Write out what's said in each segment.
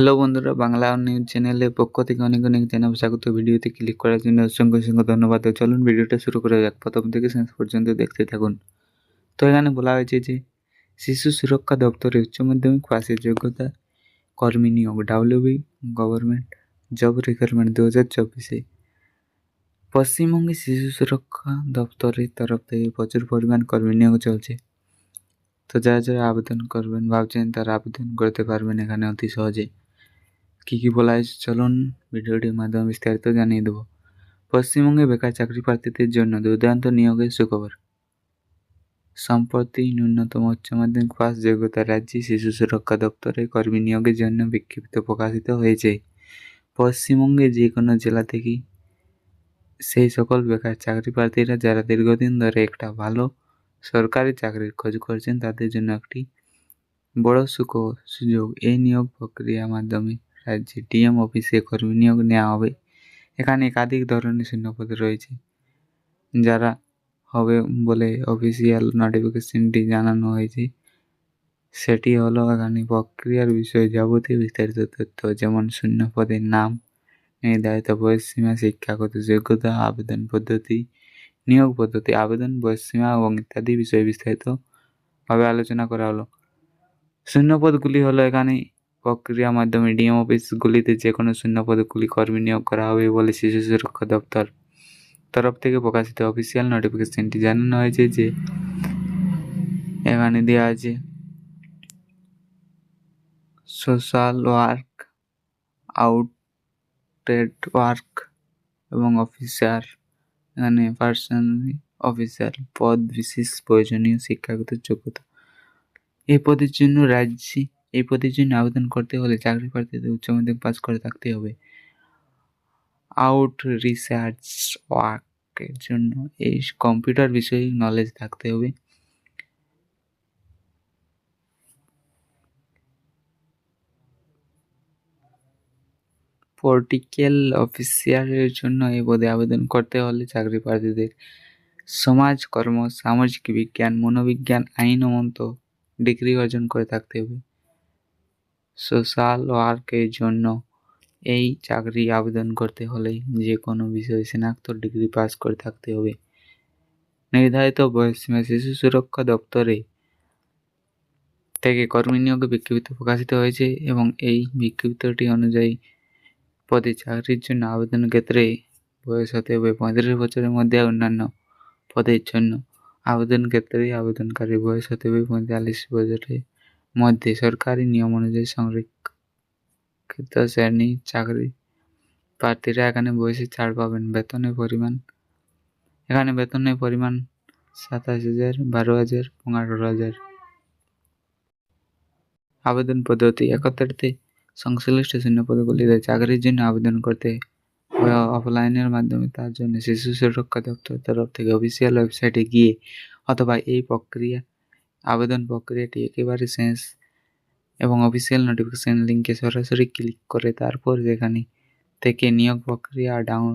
Hello বন্ধুরা, Bangla news চ্যানেলের পক্ষ থেকে অনেক অনেক জানাব স্বাগত। ভিডিওতে ক্লিক করার জন্য অসংখ্য অসংখ্য ধন্যবাদ। চলুন ভিডিওটা শুরু করা যাক। প্রথম থেকে শেষ পর্যন্ত দেখতে থাকুন। তো এখানে বলা হয়েছে যে, শিশু সুরক্ষা দপ্তরে উচ্চ মাধ্যমিক পাশের যোগ্যতা কর্মী নিয়োগ ডাব্লিউবি গভর্নমেন্ট জব রিক্রুটমেন্ট দু হাজার চব্বিশে। পশ্চিমবঙ্গে শিশু সুরক্ষা দপ্তরের তরফ থেকে প্রচুর পরিমাণ কর্মী নিয়োগ চলছে। তো যারা যারা আবেদন করবেন, ভাবছেন তারা আবেদন করতে পারবেন এখানে অতি সহজে কী কী বলা হয়েছে? চলুন ভিডিওটির মাধ্যমে বিস্তারিত জানিয়ে দেবো। পশ্চিমবঙ্গে বেকার চাকরি প্রার্থীদের জন্য দুর্দান্ত নিয়োগের সুখবর। সম্প্রতি ন্যূনতম উচ্চ মাধ্যমিক পাস যোগ্যতা রাজ্যে শিশু সুরক্ষা দপ্তরে কর্মী নিয়োগের জন্য বিক্ষিপ্ত প্রকাশিত হয়েছে। পশ্চিমবঙ্গে যে কোনো জেলা থেকেই সেই সকল বেকার চাকরি প্রার্থীরা যারা দীর্ঘদিন ধরে একটা ভালো সরকারি চাকরির খোঁজ করছেন, তাদের জন্য একটি বড় সুখ সুযোগ এই নিয়োগ প্রক্রিয়ার মাধ্যমে রাজ্যে ডিএম অফিসে কর্মী নিয়োগ নেওয়া হবে। এখানে একাধিক ধরনের শূন্যপদ রয়েছে। যারা হবে বলে অফিসিয়াল নোটিফিকেশনটি জানানো হয়েছে, সেটি হলো এখানে প্রক্রিয়ার বিষয়ে যাবতীয় বিস্তারিত তথ্য, যেমন শূন্য পদের নাম, নির্ধারিত বয়সসীমা, শিক্ষাগত যোগ্যতা, আবেদন পদ্ধতি, নিয়োগ পদ্ধতি, আবেদন বয়সসীমা এবং ইত্যাদি বিষয়ে বিস্তারিতভাবে আলোচনা করা হলো। শূন্যপদগুলি হলো এখানে প্রক্রিয়ার মাধ্যমে ডিএম অফিসগুলিতে যে কোনো শূন্য পদগুলি কর্মী নিয়োগ করা হবে বলে শিশু সুরক্ষা দপ্তর তরফ থেকে প্রকাশিত অফিসিয়াল নোটিফিকেশনটি জানানো হয়েছে যে এখানে দেওয়া আছে সোশ্যাল ওয়ার্ক আউটেড ওয়ার্ক এবং অফিসার এখানে পার্সোনালি অফিসার পদ, বিশেষ প্রয়োজনীয় শিক্ষাগত যোগ্যতা। এই পদের জন্য রাজ্যে এই পদের জন্য আবেদন করতে হলে চাকরি প্রার্থীদের উচ্চ মাধ্যমিক পাস করে থাকতে হবে। আউট রিসার্চ ওয়ার্কের জন্য এই কম্পিউটার বিষয়ে নলেজ থাকতে হবে। পলিটিক্যাল অফিসারের জন্য এই পদে আবেদন করতে হলে চাকরি প্রার্থীদের সমাজকর্ম সামাজিক বিজ্ঞান, মনোবিজ্ঞান আইনমন্ত ডিগ্রি অর্জন করে থাকতে হবে। সোশ্যাল ওয়ার্কের জন্য এই চাকরি আবেদন করতে হলে যে কোনো বিষয়ে স্নাতক ডিগ্রি পাস করে থাকতে হবে। নির্ধারিত বয়সসীমা শিশু সুরক্ষা দপ্তরে থেকে কর্মী নিয়োগে বিজ্ঞপ্তি প্রকাশিত হয়েছে এবং এই বিজ্ঞপ্তিটি অনুযায়ী পদে চাকরির জন্য আবেদন ক্ষেত্রে বয়স হতে হবে পঁয়ত্রিশ বছরের মধ্যে অন্যান্য পদের জন্য। আবেদন ক্ষেত্রে আবেদনকারী বয়স হতে হবে পঁয়তাল্লিশ বছরের মধ্যে সরকারি নিয়ম অনুযায়ী সংরক্ষিত শ্রেণি চাকরি প্রার্থীরা এখানে বয়সে ছাড় পাবেন। বেতনের পরিমাণ, এখানে বেতনের পরিমাণ সাতাশ হাজার, বারো হাজার এবং আঠারো হাজার। আবেদন পদ্ধতি একত্রিতে সংশ্লিষ্ট শূন্য পদগুলিতে চাকরির জন্য আবেদন করতে অফলাইনের মাধ্যমে তার জন্য শিশু সুরক্ষা দপ্তর তরফ থেকে অফিসিয়াল ওয়েবসাইটে গিয়ে অথবা এই প্রক্রিয়া আবেদন প্রক্রিয়াটি একেবারে শেষ এবং অফিসিয়াল নোটিফিকেশান লিঙ্কে সরাসরি ক্লিক করে তারপর যেখানে থেকে নিয়োগ প্রক্রিয়া ডাউন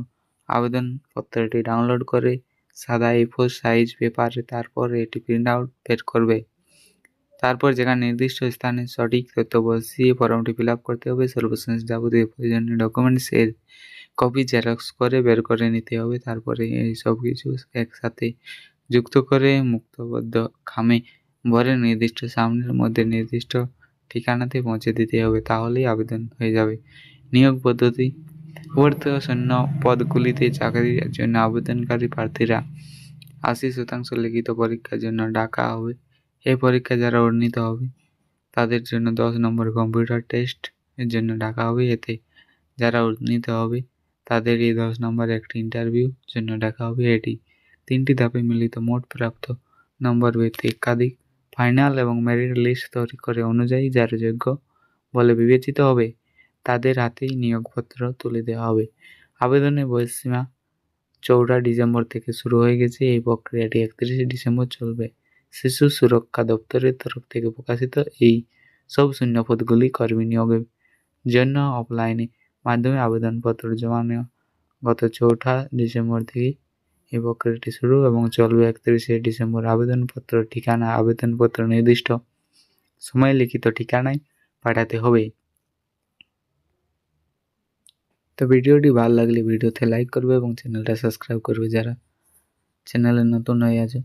আবেদনপত্রটি ডাউনলোড করে সাদা এ ফোর সাইজ পেপারে তারপর এটি প্রিন্ট আউট বের করবে। তারপর যেখানে নির্দিষ্ট স্থানে সঠিক তথ্য বসিয়ে ফর্মটি ফিল আপ করতে হবে, সর্বশেষ যাবতীয় প্রয়োজনীয় ডকুমেন্টস এর কপি জেরক্স করে বের করে নিতে হবে। তারপরে এই সব কিছু একসাথে যুক্ত করে মুক্তবদ্ধ খামে ভরে নির্দিষ্ট সামনের মধ্যে নির্দিষ্ট ঠিকানাতে পৌঁছে দিতে হবে, তাহলেই আবেদন হয়ে যাবে। নিয়োগ পদ্ধতি উপরোক্ত শূন্য পদগুলিতে চাকরির জন্য আবেদনকারী প্রার্থীরা আশি শতাংশ লিখিত পরীক্ষার জন্য ডাকা হবে। এই পরীক্ষা যারা উন্নীত হবে, তাদের জন্য দশ নম্বর কম্পিউটার টেস্ট এর জন্য ডাকা হবে। এতে যারা উন্নীত হবে, তাদের এই দশ নম্বর একটি ইন্টারভিউ জন্য ডাকা হবে। এটি তিনটি ধাপে মিলিত। মোট প্রাপ্ত নম্বর ভিত্তিক একাধিক ফাইনাল এবং মেরিট লিস্ট তৈরি করে অনুযায়ী যারা যোগ্য বলে বিবেচিত হবে, তাদের হাতেই নিয়োগপত্র তুলে দেওয়া হবে। আবেদনের বয়সসীমা চৌঠা ডিসেম্বর থেকে শুরু হয়ে গেছে। এই প্রক্রিয়াটি একত্রিশে ডিসেম্বর চলবে। শিশু সুরক্ষা দপ্তরের তরফ থেকে প্রকাশিত এই সব শূন্যপদগুলি কর্মী নিয়োগের জন্য অফলাইনে মাধ্যমে আবেদনপত্র জমা নেওয়া। গত চৌঠা ডিসেম্বর থেকে এই প্রক্রিয়াটি শুরু এবং চলবে একত্রিশে ডিসেম্বর আবেদনপত্র, ঠিকানা, আবেদনপত্র নির্দিষ্ট। সময় লিখিত ঠিকানায় পাঠাতে হবে। তো ভিডিওটি ভালো লাগলে ভিডিওতে লাইক করবে এবং চ্যানেলটা সাবস্ক্রাইব করবে যারা। চ্যানেলে নতুন হয়ে আছে।